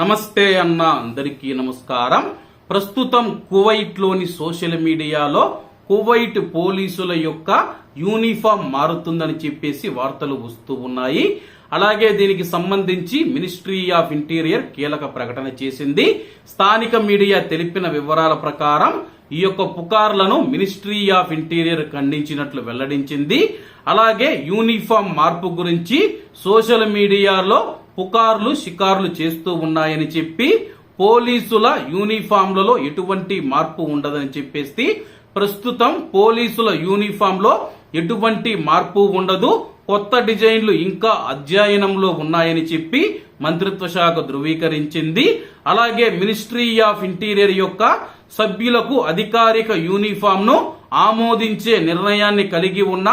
నమస్తే అన్న అందరికీ నమస్కారం. ప్రస్తుతం కువైట్లోని సోషల్ మీడియాలో కువైట్ పోలీసుల యొక్క యూనిఫామ్ మారుతుందని చెప్పేసి వార్తలు వస్తూ ఉన్నాయి. అలాగే దీనికి సంబంధించి మినిస్ట్రీ ఆఫ్ ఇంటీరియర్ కీలక ప్రకటన చేసింది. స్థానిక మీడియా తెలిపిన వివరాల ప్రకారం ఈ యొక్క పుకార్లను మినిస్ట్రీ ఆఫ్ ఇంటీరియర్ ఖండించినట్లు వెల్లడించింది. అలాగే యూనిఫామ్ మార్పు గురించి సోషల్ మీడియాలో పుకార్లు షికార్లు చేస్తూ ఉన్నాయని చెప్పి పోలీసుల యూనిఫామ్లలో ఎటువంటి మార్పు ఉండదని చెప్పేసి ప్రస్తుతం పోలీసుల యూనిఫామ్లో ఎటువంటి మార్పు ఉండదు. కొత్త డిజైన్లు ఇంకా అధ్యయనంలో ఉన్నాయని చెప్పి మంత్రిత్వ శాఖ ధృవీకరించింది. అలాగే మినిస్ట్రీ ఆఫ్ ఇంటీరియర్ యొక్క సభ్యులకు అధికారిక యూనిఫామ్ను ఆమోదించే నిర్ణయాన్ని కలిగి ఉన్న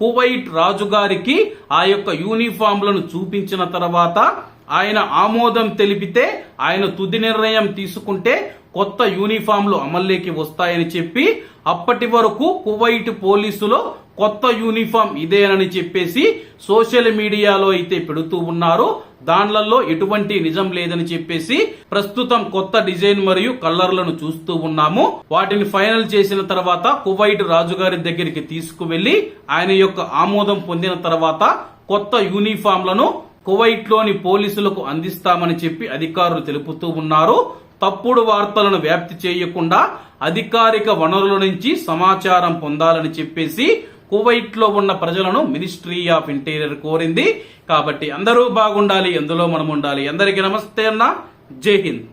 కువైట్ రాజుగారికి ఆ యొక్క యూనిఫామ్లను చూపించిన తర్వాత ఆయన ఆమోదం తెలిపితే ఆయన తుది నిర్ణయం తీసుకుంటే కొత్త యూనిఫామ్లు అమల్లోకి వస్తాయని చెప్పి అప్పటి వరకు కువైట్ పోలీసులు కొత్త యూనిఫామ్ ఇదేనని చెప్పేసి సోషల్ మీడియాలో అయితే పెడుతూ ఉన్నారు. దానిలలో ఎటువంటి నిజం లేదని చెప్పేసి ప్రస్తుతం కొత్త డిజైన్ మరియు కలర్లను చూస్తూ ఉన్నాము. వాటిని ఫైనల్ చేసిన తర్వాత కువైట్ రాజుగారి దగ్గరికి తీసుకువెళ్ళి ఆయన యొక్క ఆమోదం పొందిన తర్వాత కొత్త యూనిఫామ్లను కువైట్లోని పోలీసులకు అందిస్తామని చెప్పి అధికారులు తెలుపుతూ ఉన్నారు. తప్పుడు వార్తలను వ్యాప్తి చేయకుండా అధికారిక వనరుల నుంచి సమాచారం పొందాలని చెప్పేసి కువైట్లో ఉన్న ప్రజలను మినిస్ట్రీ ఆఫ్ ఇంటీరియర్ కోరింది. కాబట్టి అందరూ బాగుండాలి ఎందులో మనం ఉండాలి అందరికీ నమస్తే అన్న. జై హింద్.